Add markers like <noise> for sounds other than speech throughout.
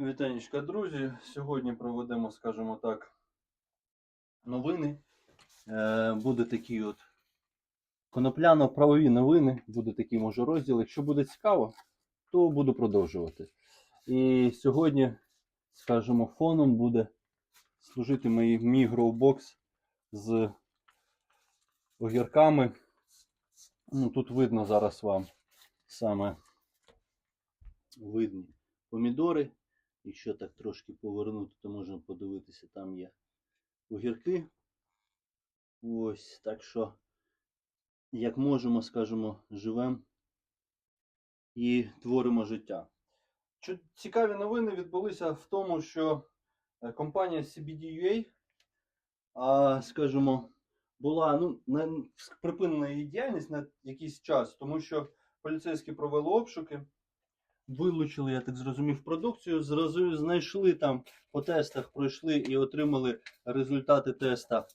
Вітанечка, друзі. Сьогодні проведемо, скажімо так, новини. Е, буде такі от конопляно-правові новини, буде такий може розділ. Якщо буде цікаво, то буду продовжувати. І сьогодні, скажімо, фоном буде служити мій, мій гроубокс з огірками. Ну, тут видно зараз вам саме видні помідори. Якщо так трошки повернути, то можемо подивитися, там є огірки. Ось, так що, як можемо, скажімо, живемо і творимо життя. Цікаві новини відбулися в тому, що е, компанія CBD.UA, а, скажімо, була ну, на, припинена її діяльність на якийсь час, тому що поліцейські провели обшуки вилучили, я так зрозумів, продукцію, зразу знайшли там по тестах, пройшли і отримали результати теста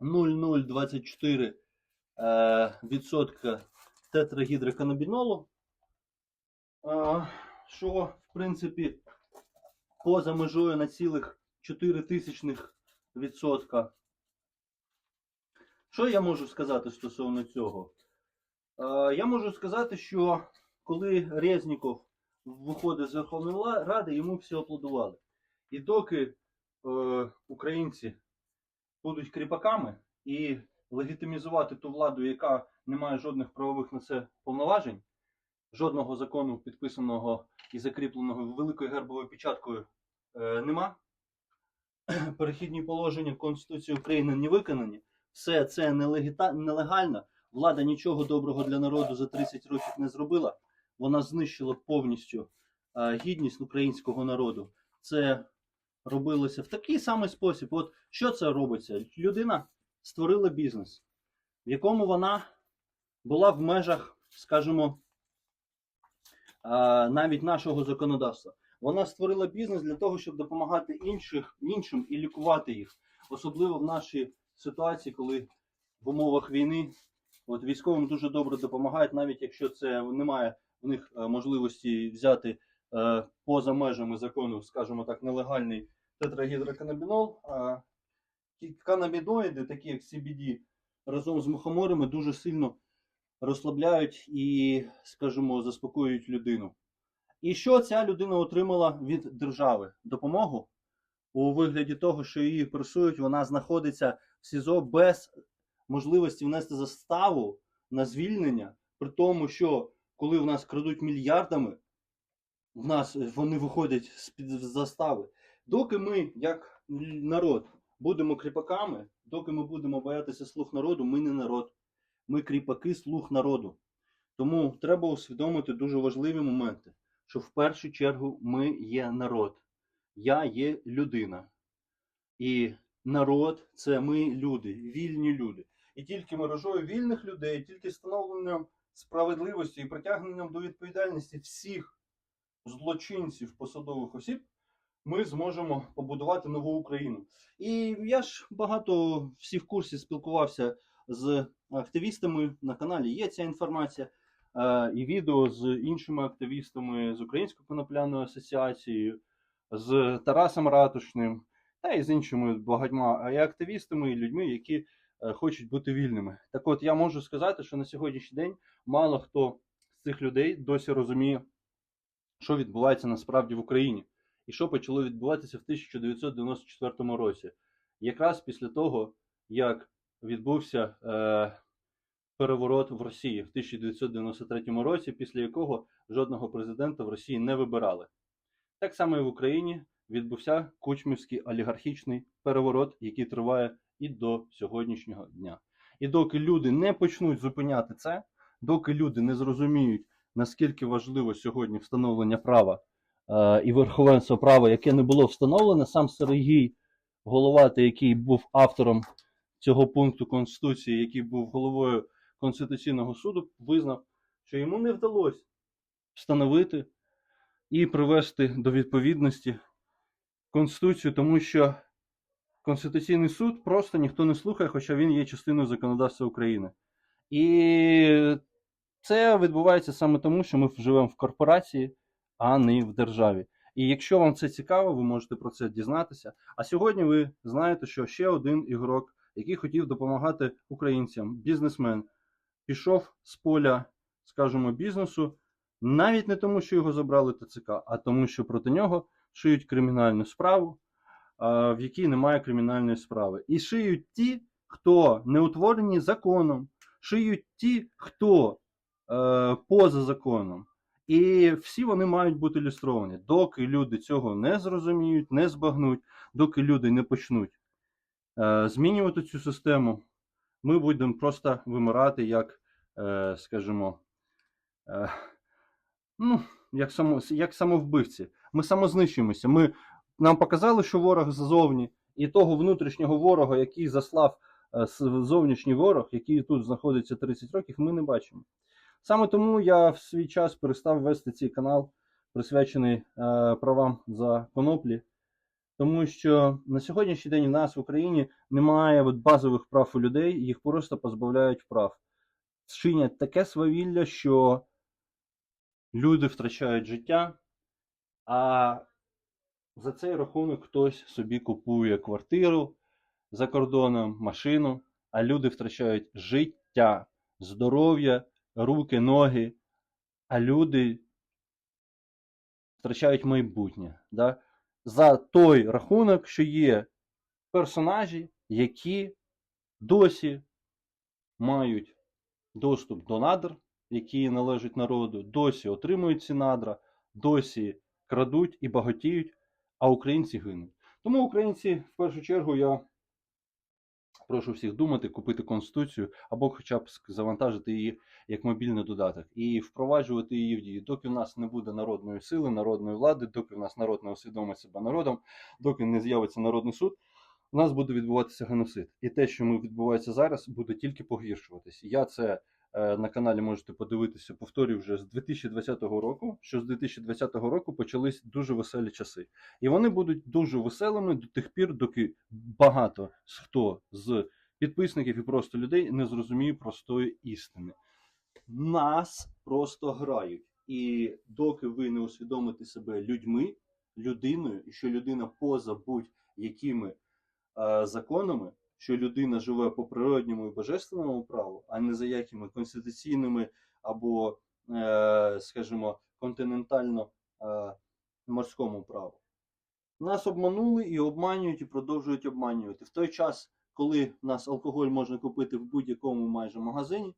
0,024 е, відсотка тетрагідроканабінолу, що, в принципі, поза межою на цілих 4 тисячних відсотка. Що я можу сказати стосовно цього? Е, я можу сказати, що коли Резніков виходить з Верховної Ради, йому всі аплодували. І доки е, українці будуть кріпаками і легітимізувати ту владу, яка не має жодних правових на це повноважень, жодного закону, підписаного і закріпленого великою гербовою печаткою, е, нема. <clears throat> Перехідні положення Конституції України не виконані. Все це нелегально. Влада нічого доброго для народу за 30 років не зробила. Вона знищила повністю е, гідність українського народу. Це робилося в такий самий спосіб. От що це робиться? Людина створила бізнес, в якому вона була в межах, скажімо, е, навіть нашого законодавства. Вона створила бізнес для того, щоб допомагати інших, іншим і лікувати їх. Особливо в нашій ситуації, коли в умовах війни от військовим дуже добре допомагають, навіть якщо це немає в них е, можливості взяти е, поза межами закону, скажімо так, нелегальний тетрагідроканабінол. А ті канабіноїди, такі як CBD, разом з мухоморами дуже сильно розслабляють і, скажімо, заспокоюють людину. І що ця людина отримала від держави? Допомогу у вигляді того, що її пресують, вона знаходиться в СІЗО без можливості внести заставу на звільнення, при тому, що коли в нас крадуть мільярдами, в нас вони виходять з-під застави. Доки ми, як народ, будемо кріпаками, доки ми будемо боятися слух народу, ми не народ. Ми кріпаки слух народу. Тому треба усвідомити дуже важливі моменти, що в першу чергу ми є народ. Я є людина. І народ це ми люди, вільні люди. І тільки мережою вільних людей, тільки встановленням справедливості і притягненням до відповідальності всіх злочинців посадових осіб, ми зможемо побудувати нову Україну. І я ж багато всі в курсі спілкувався з активістами на каналі. Є ця інформація. е, І відео з іншими активістами з Українською конопляною асоціацією, з Тарасом Ратушним та і з іншими багатьма активістами і людьми, які хочуть бути вільними. Так от я можу сказати, що на сьогоднішній день мало хто з цих людей досі розуміє, що відбувається насправді в Україні, і що почало відбуватися в 1994 році, якраз після того, як відбувся е, переворот в Росії в 1993 році, після якого жодного президента в Росії не вибирали. Так само і в Україні відбувся кучмівський олігархічний переворот, який триває і до сьогоднішнього дня. І доки люди не почнуть зупиняти це, доки люди не зрозуміють, наскільки важливо сьогодні встановлення права е, і верховенство права, яке не було встановлене, сам Сергій Головати, який був автором цього пункту Конституції, який був головою Конституційного суду, визнав, що йому не вдалося встановити і привести до відповідності Конституцію, тому що Конституційний суд просто ніхто не слухає, хоча він є частиною законодавства України. І це відбувається саме тому, що ми живемо в корпорації, а не в державі. І якщо вам це цікаво, ви можете про це дізнатися. А сьогодні ви знаєте, що ще один ігрок, який хотів допомагати українцям, бізнесмен, пішов з поля, скажімо, бізнесу, навіть не тому, що його забрали ТЦК, а тому, що проти нього шиють кримінальну справу, в якій немає кримінальної справи. І шиють ті, хто не утворені законом, шиють ті, хто е, поза законом. І всі вони мають бути ілюстровані. Доки люди цього не зрозуміють, не збагнуть, доки люди не почнуть е, змінювати цю систему, ми будемо просто вимирати як, е, скажімо, ну, як, само, як самовбивці. Ми самознищуємося. Ми, нам показали, що ворог ззовні, і того внутрішнього ворога, який заслав е, зовнішній ворог, який тут знаходиться 30 років, ми не бачимо. Саме тому я в свій час перестав вести цей канал, присвячений е, правам за коноплі, тому що на сьогоднішній день в нас в Україні немає от базових прав у людей, їх просто позбавляють прав. Чинять таке свавілля, що люди втрачають життя, а за цей рахунок хтось собі купує квартиру за кордоном, машину, а люди втрачають життя, здоров'я, руки, ноги, а люди втрачають майбутнє. Да? За той рахунок, що є персонажі, які досі мають доступ до надр, які належать народу, досі отримують ці надра, досі крадуть і багатіють, а українці гинуть. Тому українці, в першу чергу, я прошу всіх думати, купити конституцію або хоча б завантажити її як мобільний додаток і впроваджувати її в дію. Доки в нас не буде народної сили, народної влади, доки в нас народ не усвідомить себе народом, доки не з'явиться народний суд, у нас буде відбуватися геноцид. І те, що ми відбувається зараз, буде тільки погіршуватись. Я це на каналі можете подивитися, повторюю вже з 2020 року, що з 2020 року почались дуже веселі часи. І вони будуть дуже веселими до тих пір, доки багато хто з підписників і просто людей не зрозуміє простої істини. Нас просто грають. І доки ви не усвідомите себе людьми, людиною, і що людина поза будь-якими е, законами, що людина живе по природньому і божественному праву, а не за якими конституційними або, е, скажімо, континентально е, праву. Нас обманули і обманюють, і продовжують обманювати. В той час, коли нас алкоголь можна купити в будь-якому майже магазині,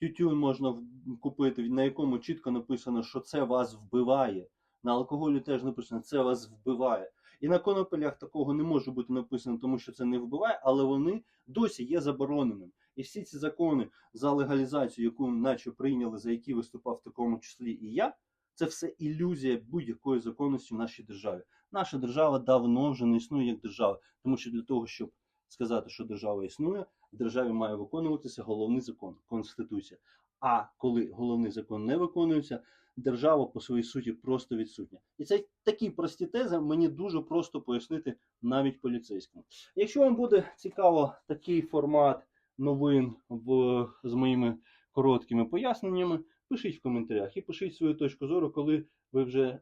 тютюн можна купити, на якому чітко написано, що це вас вбиває. На алкоголі теж написано, це вас вбиває. І на конопелях такого не може бути написано, тому що це не вбиває, але вони досі є забороненими. І всі ці закони за легалізацію, яку наче прийняли, за які виступав в такому числі і я, це все ілюзія будь-якої законності в нашій державі. Наша держава давно вже не існує як держава, тому що для того, щоб сказати, що держава існує, державі має виконуватися головний закон конституція. А коли головний закон не виконується, держава по своїй суті просто відсутня. І це такі прості тези мені дуже просто пояснити навіть поліцейському. Якщо вам буде цікаво такий формат новин в, з моїми короткими поясненнями, пишіть в коментарях і пишіть свою точку зору, коли ви вже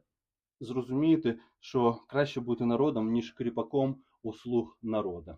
зрозумієте, що краще бути народом, ніж кріпаком услуг народа.